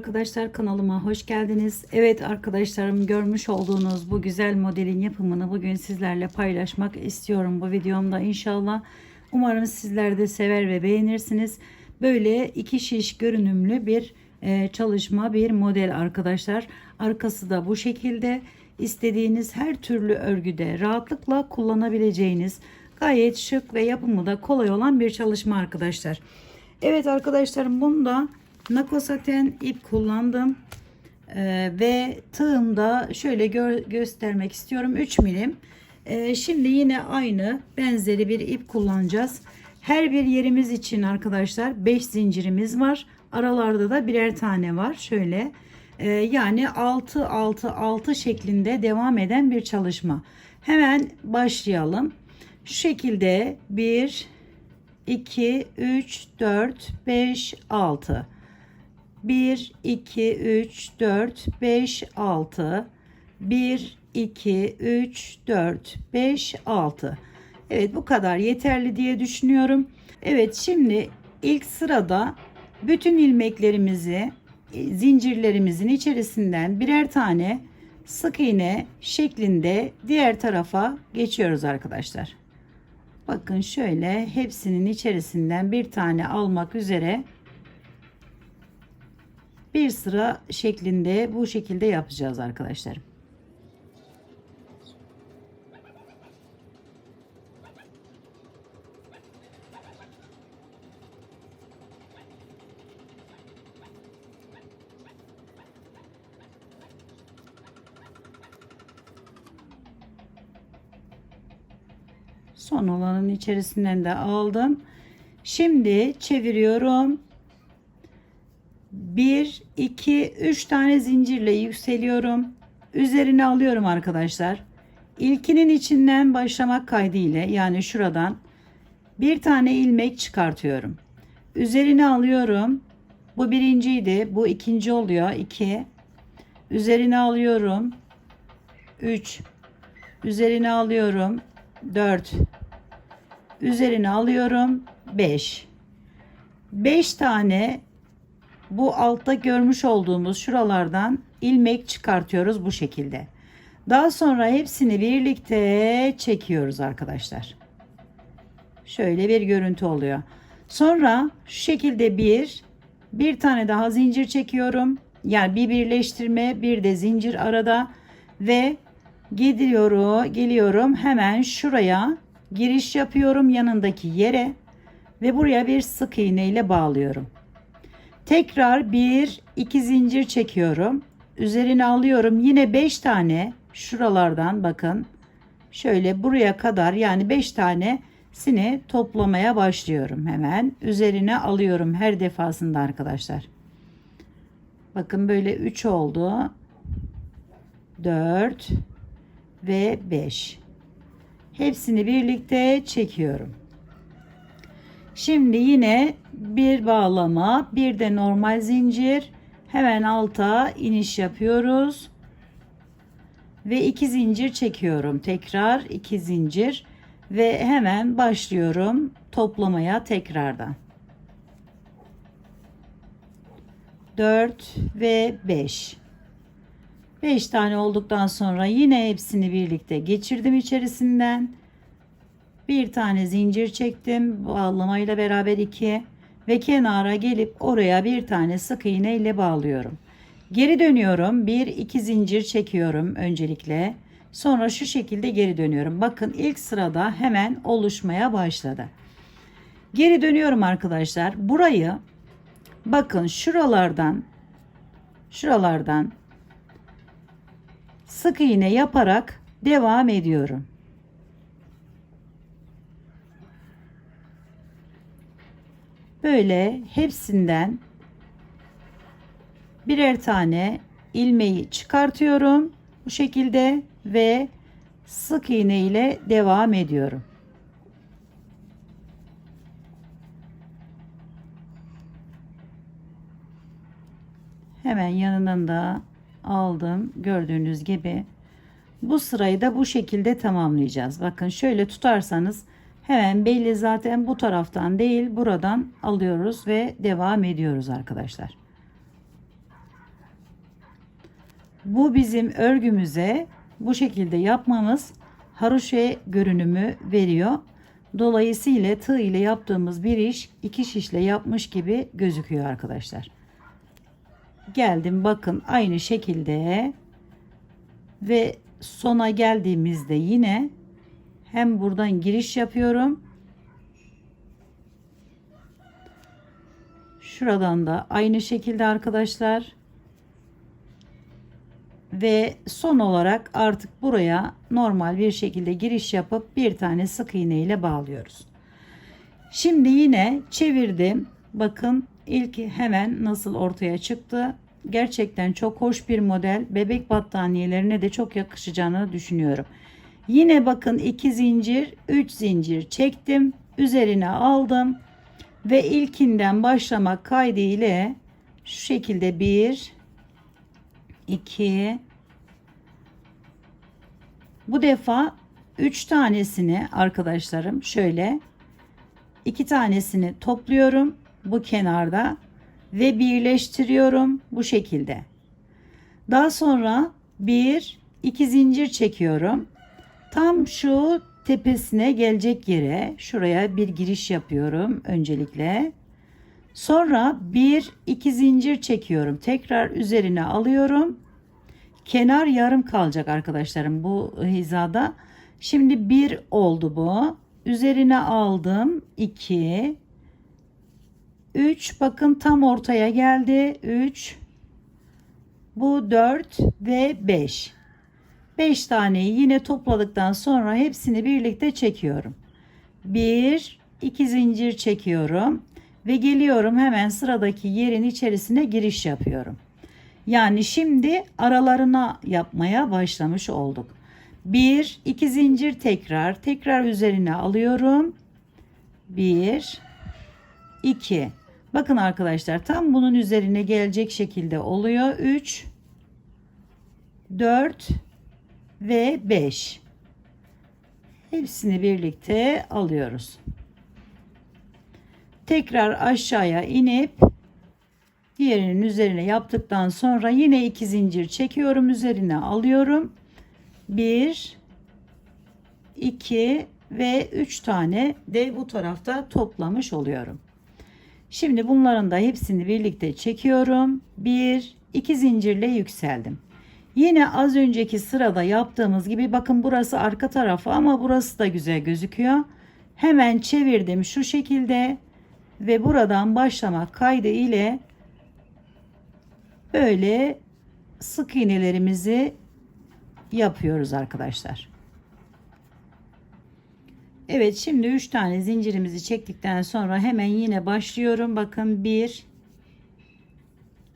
arkadaşlar kanalıma hoş geldiniz. Evet arkadaşlarım görmüş olduğunuz bu güzel modelin yapımını bugün sizlerle paylaşmak istiyorum bu videomda inşallah. Umarım sizler de sever ve beğenirsiniz. Böyle iki şiş görünümlü bir e, çalışma bir model arkadaşlar. Arkası da bu şekilde istediğiniz her türlü örgüde rahatlıkla kullanabileceğiniz gayet şık ve yapımı da kolay olan bir çalışma arkadaşlar. Evet arkadaşlarım bunda nakosaten ip kullandım. Ee, ve tığımda şöyle gö göstermek istiyorum 3 milim. Ee, şimdi yine aynı benzeri bir ip kullanacağız. Her bir yerimiz için arkadaşlar 5 zincirimiz var. Aralarda da birer tane var. Şöyle e, yani 6 6 6 şeklinde devam eden bir çalışma. Hemen başlayalım. Şu şekilde 1 2 3 4 5 6 1 2 3 4 5 6 1 2 3 4 5 6 Evet bu kadar yeterli diye düşünüyorum. Evet şimdi ilk sırada bütün ilmeklerimizi e, zincirlerimizin içerisinden birer tane sık iğne şeklinde diğer tarafa geçiyoruz arkadaşlar. Bakın şöyle hepsinin içerisinden bir tane almak üzere bir sıra şeklinde bu şekilde yapacağız arkadaşlar. Son olanın içerisinden de aldım. Şimdi çeviriyorum. 1 2 3 tane zincirle yükseliyorum. Üzerine alıyorum arkadaşlar. İlkinin içinden başlamak kaydıyla yani şuradan bir tane ilmek çıkartıyorum. Üzerine alıyorum. Bu birinciydi. Bu ikinci oluyor. 2. Üzerine alıyorum. 3. Üzerine alıyorum. 4. Üzerine alıyorum. 5. 5 tane bu altta görmüş olduğumuz şuralardan ilmek çıkartıyoruz bu şekilde. Daha sonra hepsini birlikte çekiyoruz arkadaşlar. Şöyle bir görüntü oluyor. Sonra şu şekilde bir bir tane daha zincir çekiyorum. Yani bir birleştirme bir de zincir arada ve gidiyorum geliyorum hemen şuraya giriş yapıyorum yanındaki yere ve buraya bir sık iğne ile bağlıyorum. Tekrar bir iki zincir çekiyorum. Üzerine alıyorum. Yine 5 tane şuralardan bakın. Şöyle buraya kadar yani 5 tanesini toplamaya başlıyorum hemen. Üzerine alıyorum her defasında arkadaşlar. Bakın böyle 3 oldu. 4 ve 5. Hepsini birlikte çekiyorum. Şimdi yine bir bağlama, bir de normal zincir. Hemen alta iniş yapıyoruz. Ve iki zincir çekiyorum. Tekrar iki zincir ve hemen başlıyorum toplamaya tekrardan. 4 ve 5. 5 tane olduktan sonra yine hepsini birlikte geçirdim içerisinden. Bir tane zincir çektim. Bağlamayla beraber iki ve kenara gelip oraya bir tane sık iğne ile bağlıyorum. Geri dönüyorum. Bir iki zincir çekiyorum öncelikle. Sonra şu şekilde geri dönüyorum. Bakın ilk sırada hemen oluşmaya başladı. Geri dönüyorum arkadaşlar. Burayı bakın şuralardan şuralardan sık iğne yaparak devam ediyorum. Böyle hepsinden birer tane ilmeği çıkartıyorum bu şekilde ve sık iğne ile devam ediyorum. Hemen yanından da aldım gördüğünüz gibi. Bu sırayı da bu şekilde tamamlayacağız. Bakın şöyle tutarsanız Hemen belli zaten bu taraftan değil buradan alıyoruz ve devam ediyoruz arkadaşlar. Bu bizim örgümüze bu şekilde yapmamız haroşe görünümü veriyor. Dolayısıyla tığ ile yaptığımız bir iş iki şişle yapmış gibi gözüküyor arkadaşlar. Geldim bakın aynı şekilde ve sona geldiğimizde yine hem buradan giriş yapıyorum. Şuradan da aynı şekilde arkadaşlar. Ve son olarak artık buraya normal bir şekilde giriş yapıp bir tane sık iğne ile bağlıyoruz. Şimdi yine çevirdim. Bakın ilk hemen nasıl ortaya çıktı. Gerçekten çok hoş bir model. Bebek battaniyelerine de çok yakışacağını düşünüyorum. Yine bakın iki zincir, üç zincir çektim. Üzerine aldım ve ilkinden başlamak kaydı ile şu şekilde bir 2 bu defa 3 tanesini arkadaşlarım şöyle iki tanesini topluyorum bu kenarda ve birleştiriyorum bu şekilde. Daha sonra bir iki zincir çekiyorum. Tam şu tepesine gelecek yere şuraya bir giriş yapıyorum öncelikle. Sonra bir iki zincir çekiyorum. Tekrar üzerine alıyorum. Kenar yarım kalacak arkadaşlarım bu hizada. Şimdi bir oldu bu. Üzerine aldım. 2 3 bakın tam ortaya geldi. 3 bu 4 ve 5. 5 taneyi yine topladıktan sonra hepsini birlikte çekiyorum. 1 2 zincir çekiyorum ve geliyorum hemen sıradaki yerin içerisine giriş yapıyorum. Yani şimdi aralarına yapmaya başlamış olduk. 1 2 zincir tekrar tekrar üzerine alıyorum. 1 2 Bakın arkadaşlar tam bunun üzerine gelecek şekilde oluyor. 3 4 ve 5 hepsini birlikte alıyoruz tekrar aşağıya inip diğerinin üzerine yaptıktan sonra yine iki zincir çekiyorum üzerine alıyorum. 1 2 ve 3 tane de bu tarafta toplamış oluyorum. Şimdi bunların da hepsini birlikte çekiyorum. 1 2 zincirle yükseldim. Yine az önceki sırada yaptığımız gibi bakın burası arka tarafı ama burası da güzel gözüküyor. Hemen çevirdim şu şekilde ve buradan başlamak kaydı ile böyle sık iğnelerimizi yapıyoruz arkadaşlar. Evet şimdi 3 tane zincirimizi çektikten sonra hemen yine başlıyorum. Bakın 1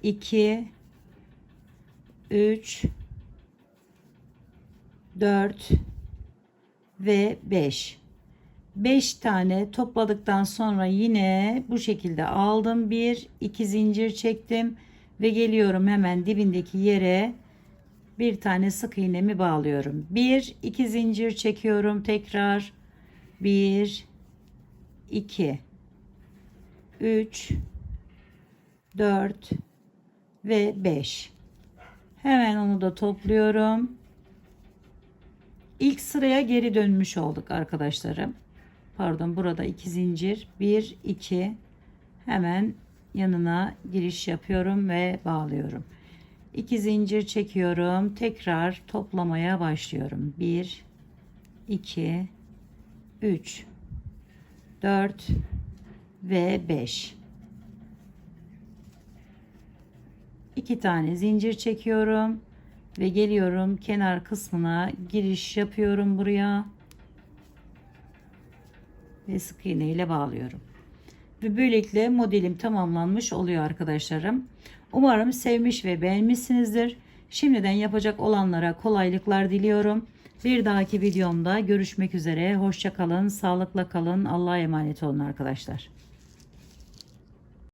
2 3 4 ve 5 5 tane topladıktan sonra yine bu şekilde aldım. 1 2 zincir çektim ve geliyorum hemen dibindeki yere bir tane sık iğnemi bağlıyorum. 1 2 zincir çekiyorum tekrar. 1 2 3 4 ve 5 hemen onu da topluyorum. İlk sıraya geri dönmüş olduk arkadaşlarım. Pardon burada iki zincir. 1 2 hemen yanına giriş yapıyorum ve bağlıyorum. 2 zincir çekiyorum. Tekrar toplamaya başlıyorum. 1 2 3 4 ve 5 2 tane zincir çekiyorum ve geliyorum kenar kısmına giriş yapıyorum buraya ve sık iğne ile bağlıyorum. Ve böylelikle modelim tamamlanmış oluyor arkadaşlarım. Umarım sevmiş ve beğenmişsinizdir. Şimdiden yapacak olanlara kolaylıklar diliyorum. Bir dahaki videomda görüşmek üzere. Hoşçakalın, sağlıkla kalın. Allah'a emanet olun arkadaşlar.